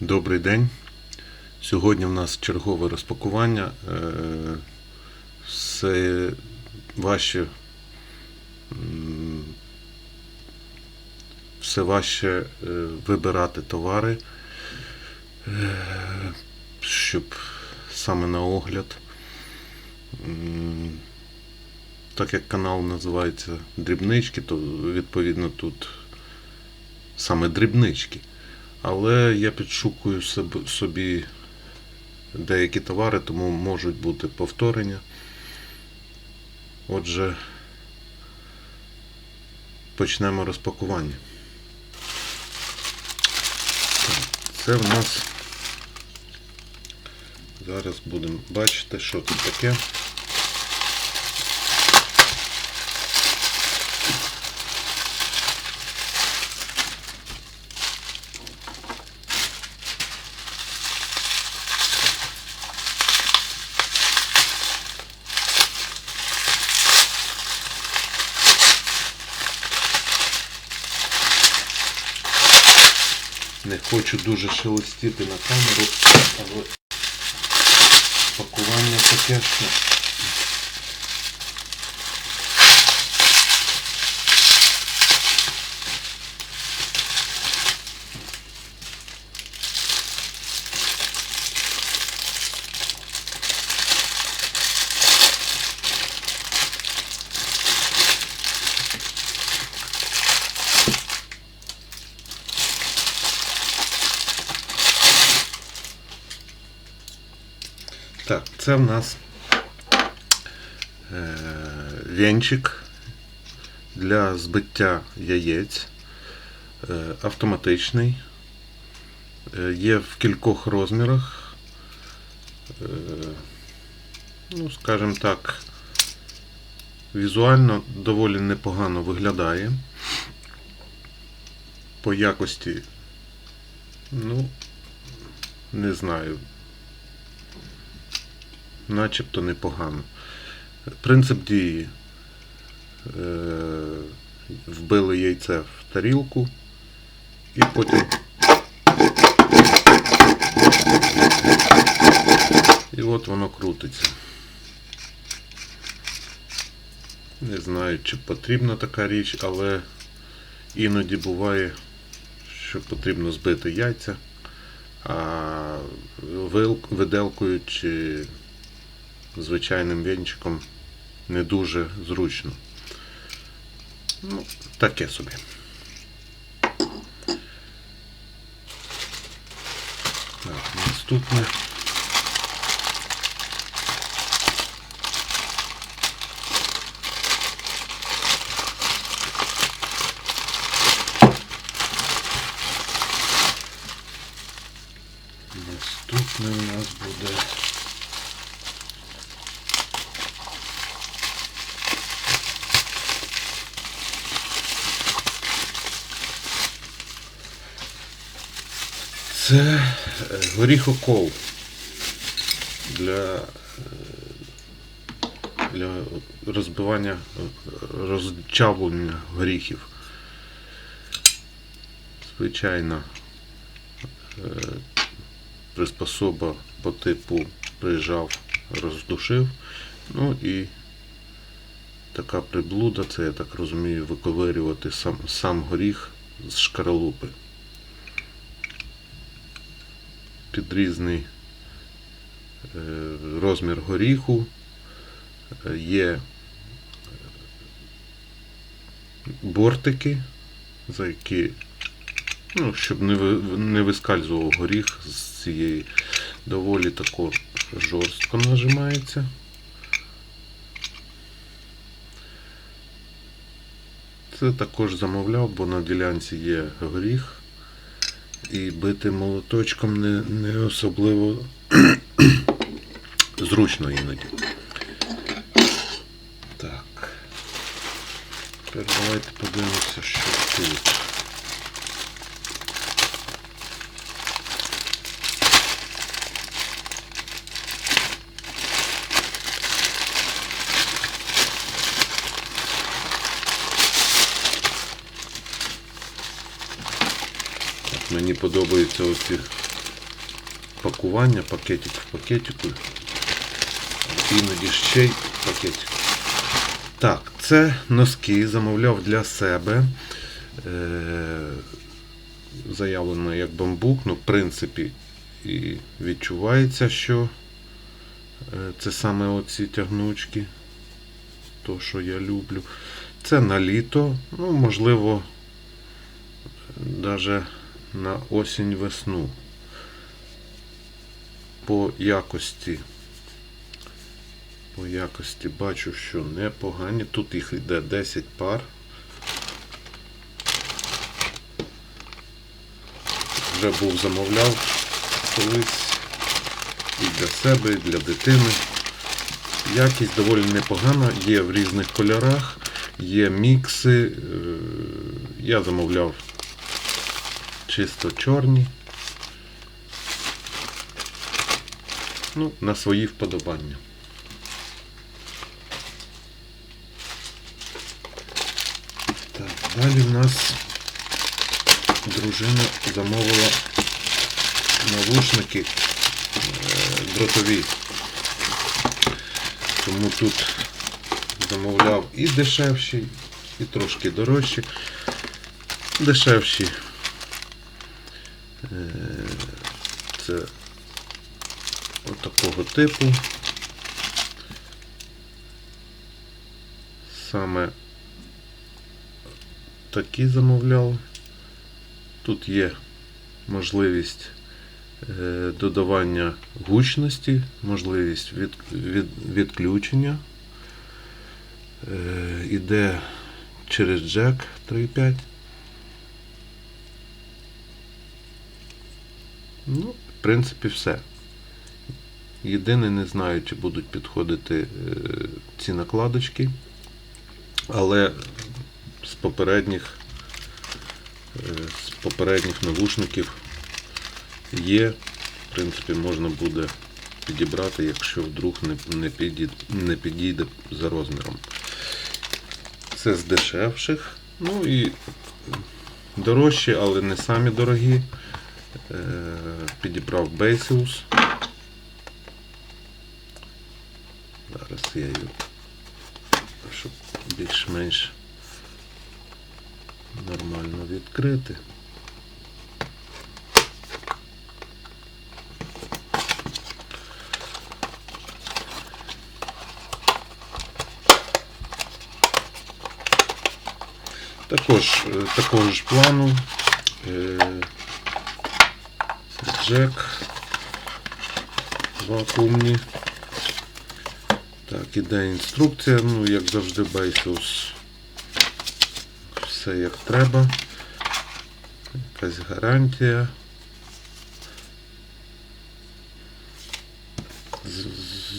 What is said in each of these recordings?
Добрий день. Сьогодні в нас чергове розпакування. Е, Все важче. Все важче вибирати товари, е, щоб саме на огляд. Так як канал називається Дрібнички, то відповідно тут саме дрібнички. Але я підшукую собі деякі товари, тому можуть бути повторення. Отже, почнемо розпакування. Це в нас зараз будемо бачити, що це таке. Не хочу дуже шелестіти на камеру, але пакування таке, що Так, це в нас е, венчик для збиття яєць. Е, автоматичний. Е, є в кількох розмірах. Ну, скажімо так, візуально доволі непогано виглядає. По якості, ну, не знаю, начебто непогано. Принцип дії. Е, Вбили яйце в тарілку і потім. І от воно крутиться. Не знаю, чи потрібна така річ, але іноді буває, що потрібно збити яйця, а виделкою чи звичайним венчиком не дуже зручно. Ну, таке собі. Так. Наступне у нас буде. Це е, горіхокол для, е, для розбивання, е, розчавлення горіхів. Звичайно, е, приспособа по типу прижав, роздушив. Ну і така приблуда, це я так розумію, виковирювати сам, сам горіх з шкаралупи. Підрізний е, розмір горіху, е, є бортики, за які, ну, щоб не вискальзував горіх з цієї доволі тако жорстко нажимається. Це також замовляв, бо на ділянці є горіх. І бити молоточком не, не особливо зручно іноді. Так. Тепер давайте подивимося, що тут. Мені подобаються оці пакування, пакетик в пакетику. Іноді ще й пакетик. Так, це носки замовляв для себе. Е, заявлено як бамбук, ну, в принципі, і відчувається, що е, це саме оці тягнучки. То, що я люблю. Це на літо, ну, можливо, навіть на осінь-весну. По якості. По якості бачу, що непогані. Тут їх йде 10 пар. Вже був замовляв колись і для себе, і для дитини. Якість доволі непогана, є в різних кольорах, є мікси. Е, Я замовляв чисто чорні. Ну, на свої вподобання. Так, далі в нас дружина замовила навушники е, дротові. Тому тут замовляв і дешевші, і трошки дорожчі. Дешевші. Це отакого типу. Саме такі замовляв. Тут є можливість е, додавання гучності, можливість від, від, відключення. Е, Іде через джек 3.5. Ну, в принципі, все. Єдине, не знаю, чи будуть підходити е, ці накладочки, але з попередніх е, з попередніх навушників є. В принципі, можна буде підібрати, якщо вдруг не, не, підійде, не підійде за розміром. Це з дешевших. Ну і дорожчі, але не самі дорогі. Підібрав Basius. Зараз я її, щоб більш-менш нормально відкрити. Також е, такого ж плану е, джек вакуумні. Так, іде інструкція, ну, як завжди, Бейсус. Все як треба. Якась гарантія.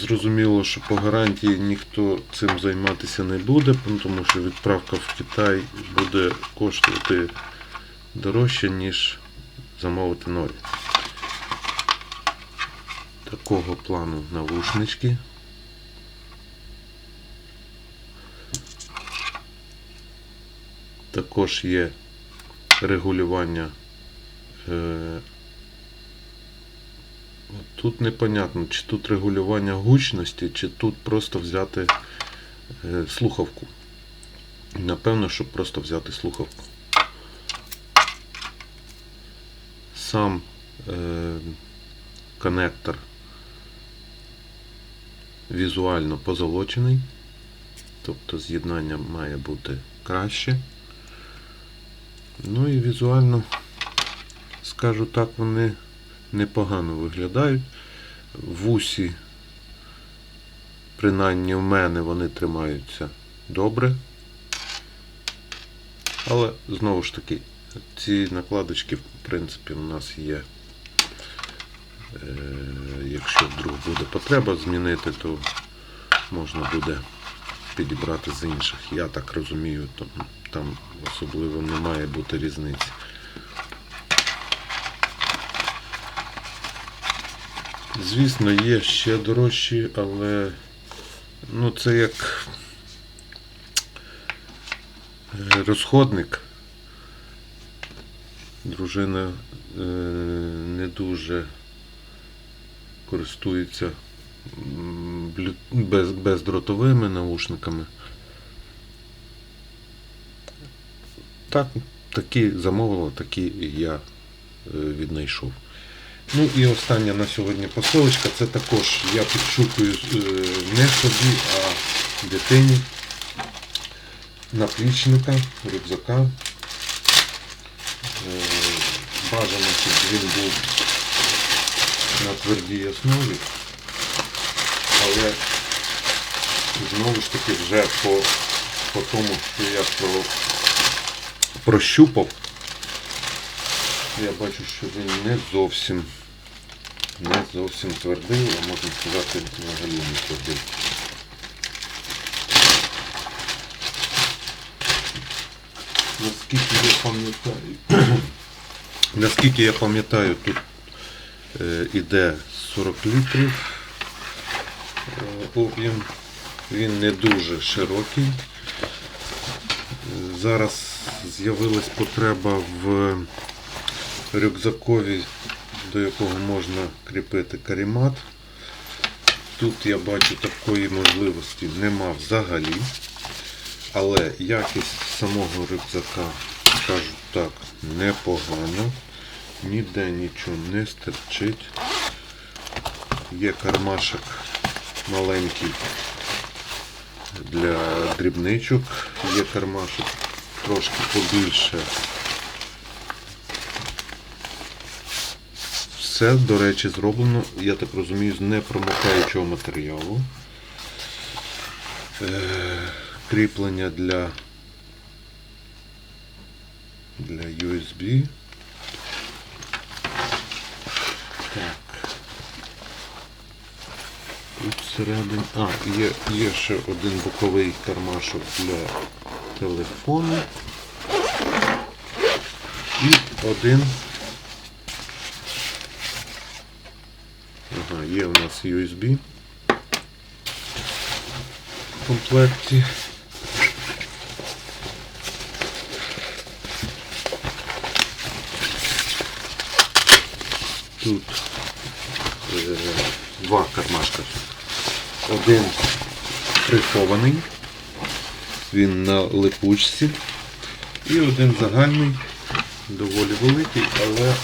Зрозуміло, що по гарантії ніхто цим займатися не буде, тому що відправка в Китай буде коштувати дорожче, ніж замовити нові. Такого плану навушнички. Також є регулювання. Е, тут непонятно, чи тут регулювання гучності, чи тут просто взяти е, слухавку. Напевно, щоб просто взяти слухавку. Сам е, коннектор візуально позолочений, тобто з'єднання має бути краще. Ну і візуально, скажу так, вони непогано виглядають. В усі, принаймні в мене, вони тримаються добре. Але знову ж таки, ці накладочки, в принципі, у нас є. Е, Якщо вдруг буде потреба змінити, то можна буде підібрати з інших. Я так розумію, там, особливо не має бути різниці. Звісно, є ще дорожчі, але ну, це як е, розходник дружина е, не дуже користується без, бездротовими наушниками. Так, такі замовила, такі я е, віднайшов. Ну і остання на сьогодні посилочка. Це також я підшукую е, не собі, а дитині наплічника, рюкзака. Е, Бажано, щоб він був на твердій основі. Але знову ж таки вже по, по тому, що я про, прощупав, я бачу, що він не зовсім не зовсім твердий, а можна сказати, взагалі не твердий. Наскільки я пам'ятаю, наскільки я пам'ятаю, тут іде 40 літрів е, об'єм. Він не дуже широкий. Е, Зараз з'явилась потреба в рюкзакові, до якого можна кріпити карімат. Тут я бачу такої можливості нема взагалі. Але якість самого рюкзака, скажу так, непогана. Ніде нічого не стерчить. Є кармашок маленький для дрібничок, є кармашок трошки побільше. Все, до речі, зроблено, я так розумію, з непромокаючого матеріалу. Е, кріплення для, для USB. Так. Тут всередині. А, є, є ще один боковий кармашок для телефону. І один. Ага, є у нас USB в комплекті. Тут е, два кармашка. Один прихований, він на липучці. І один загальний, доволі великий, але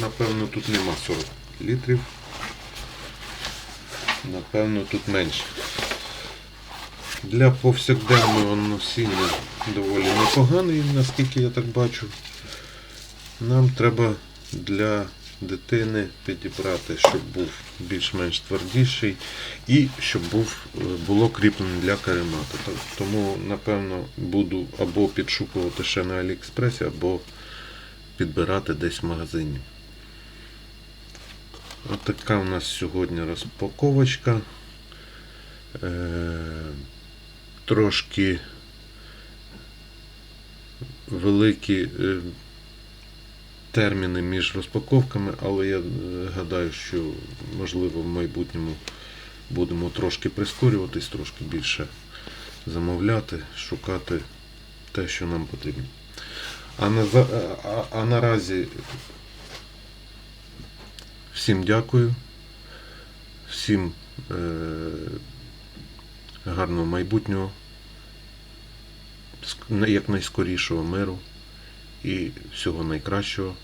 напевно тут нема 40 літрів. Напевно тут менше. Для повсякденного носіння доволі непоганий, наскільки я так бачу. Нам треба для дитини підібрати, щоб був більш-менш твердіший і щоб був, е, було кріплене для каремата. Тому, напевно, буду або підшукувати ще на Аліекспресі, або підбирати десь в магазині. Отака у нас сьогодні розпаковочка. Е, трошки великі е, терміни між розпаковками, але я е, гадаю, що можливо в майбутньому будемо трошки прискорюватись, трошки більше замовляти, шукати те, що нам потрібно. А, на, а, а наразі всім дякую, всім е, гарного майбутнього, ск- якнайскорішого миру і всього найкращого.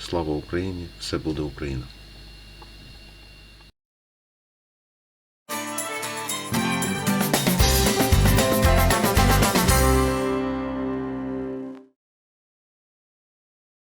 Слава Україні! Все буде Україна!